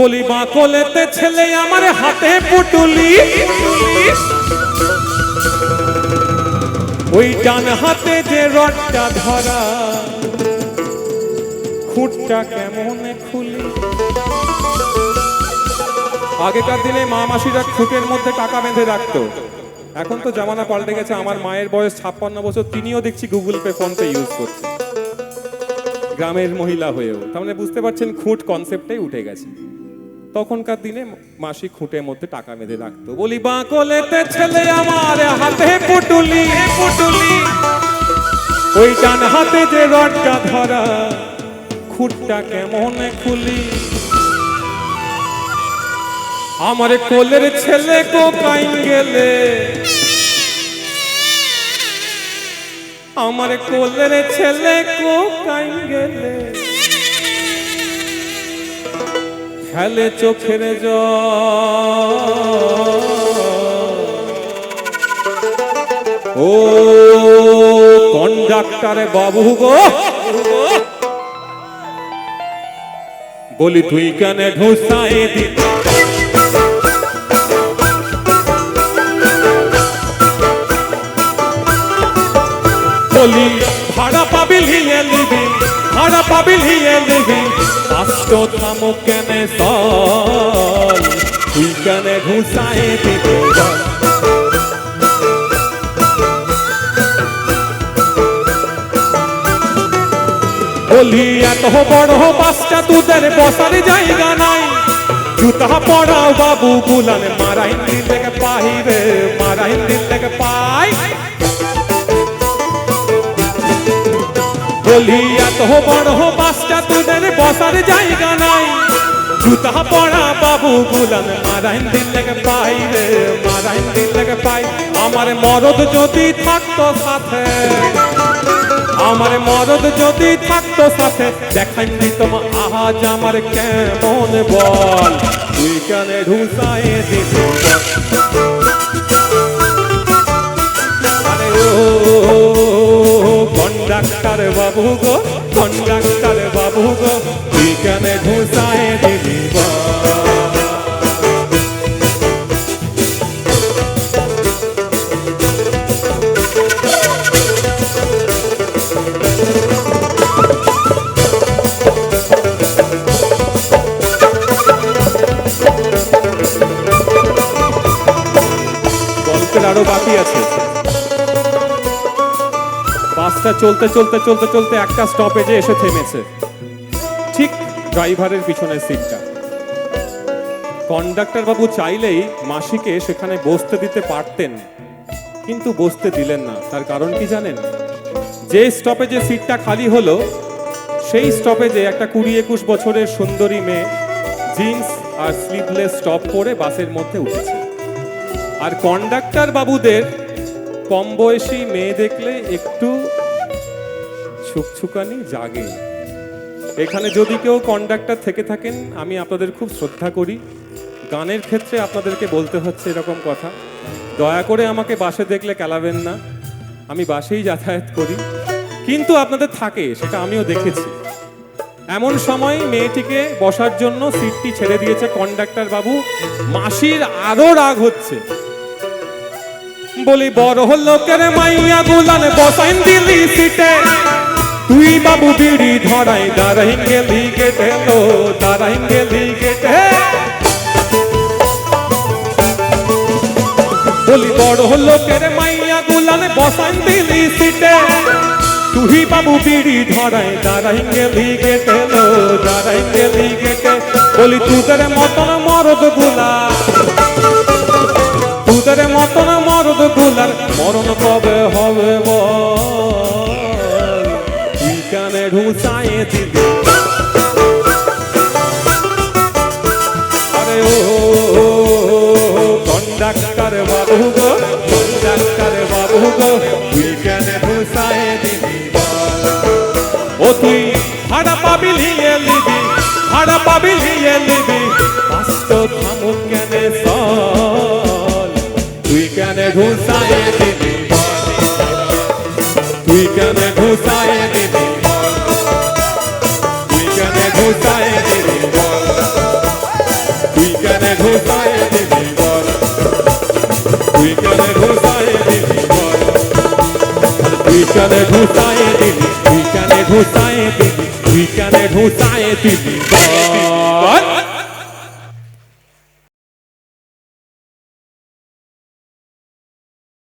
বলি বাঁকলেতে ছেলে আমার হাতে পুটুলি। ওই ডান হাতে যে রডটা ধরা, খুঁটটা কেমন খুলি। আগেকার দিনে মা মাসিরা খুঁটের মধ্যে টাকা বেঁধে রাখতো। এখন তো জামানা পাল্টে গেছে, আমার মায়ের বয়স ছাপ্পান্ন বছর, তিনিও দেখছি Google Pay PhonePe use করছে। গ্রামের মহিলা হয়েও, তার মানে বুঝতে পারছেন, খুঁট কনসেপ্টটাই উঠে গেছে। তখনকার দিনে মাসি খুঁটের মধ্যে টাকা বেঁধে রাখতো। বলি, বাঁকলেতে ছেলে আমার হাতে পুটুলি পুটুলি। ওই ডান হাতে যে রডটা ধরা, খুঁটটা কেমন খুলি। আমার কোলের ছেলে কো কাইন গেলে। আমার কোলের ছেলে কো কাইন গেলে। ফেলে চোখের ও কন্ডাক্টর বাবু গো। বলি তুই কেন ঢুসাই দিত হিয়ে নিবি আষ্ট থামো কেনে সল তুই কেনে ঘুষায় তোদের বসার জায়গা নাই। জুতা পড়াও বাবু, গুলান মারাইন দিন থেকে পাই রে মারাইন দিন থেকে পাই। বলি এত বড় বাসটা তোদের বসার জায়গা নাই। জুতা পড়া বাবু গুলান মারাইন দিন লেগে পাই রে, মারাইন দিন লেগে পাই। আমার মরদ যদি থাকতো সাথে, আমার মরদ যদি থাকতো সাথে দেখাই দিতাম আজ আমার কেমন বল। তুই কেন ঢুসাই দিস কেন বল? গল্পের আরও বাকি আছে বাসটা চলতে চলতে চলতে চলতে একটা স্টপেজে এসে থেমেছে ঠিক ড্রাইভারের পিছনের সিটটা। কন্ডাক্টর বাবু চাইলেই মাসিকে সেখানে বসতে দিতে পারতেন, কিন্তু বসতে দিলেন না। তার কারণ কি জানেন? যে স্টপেজে সিটটা খালি হলো, সেই স্টপেজে একটা কুড়ি একুশ বছরের সুন্দরী মেয়ে জিন্স আর স্লিভলেস স্টপ পরে বাসের মধ্যে উঠেছে। আর কন্ডাক্টর বাবুদের কম বয়সী মেয়ে দেখলে একটু ছুকছুকানি জাগে। এখানে যদি কেউ কন্ডাক্টর থেকে থাকেন, আমি আপনাদের খুব শ্রদ্ধা করি। গানের ক্ষেত্রে আপনাদেরকে বলতে হচ্ছে এরকম কথা। দয়া করে আমাকে বাসে দেখলে কেলাবেন না। আমি বাসেই যাতায়াত করি। কিন্তু আপনাদের থাকে, সেটা আমিও দেখেছি। এমন সময় মেয়েটিকে বসার জন্য সিটটি ছেড়ে দিয়েছে কন্ডাক্টর বাবু। মাসির আরও রাগ হচ্ছে। বলি, বড় লোকের মাইয়া গুলান বসাইন দিলি সিটে। তুই বাবু বিড়ি ধরাই দাঁড়াই গেলি গেটে লো দাঁড়াই গেলি গেটে বলি বড় লোকের মাইয়া গুলান বসাইন দিলি সিটে। তুই বাবু বিড়ি ধরাই দাঁড়াই গেলি গেটে লো দাঁড়াই গেলি গেটে বলি তুদের মতন মরদগুলা, তোদের মতন মরদগুলার মরণ কবে হবে বল? ঢুসাই আরে ও, কন্ডাক্টর বাবু গো, কন্ডাক্টর বাবু গো তুই কেন ঢুসাই দিবি ও তুই ভাড়া পাবি লিয়ে লিবি ভাড়া পাবি লিয়ে লিবি পাঁচশো থামুক কেন সল তুই কেন ঘুষায় দিবি তুই কেন ঘুষায় দিবি বল? তুই কেন ঘুষায় দিবি বল? ঘুষায় দিবি বল তুই কেন ঘুষায় দিবি বল তুই কেন ঘুষায় দিবি তুই কেন ঘুষায় দিবি তুই কেন ঘুষায় দিবি বল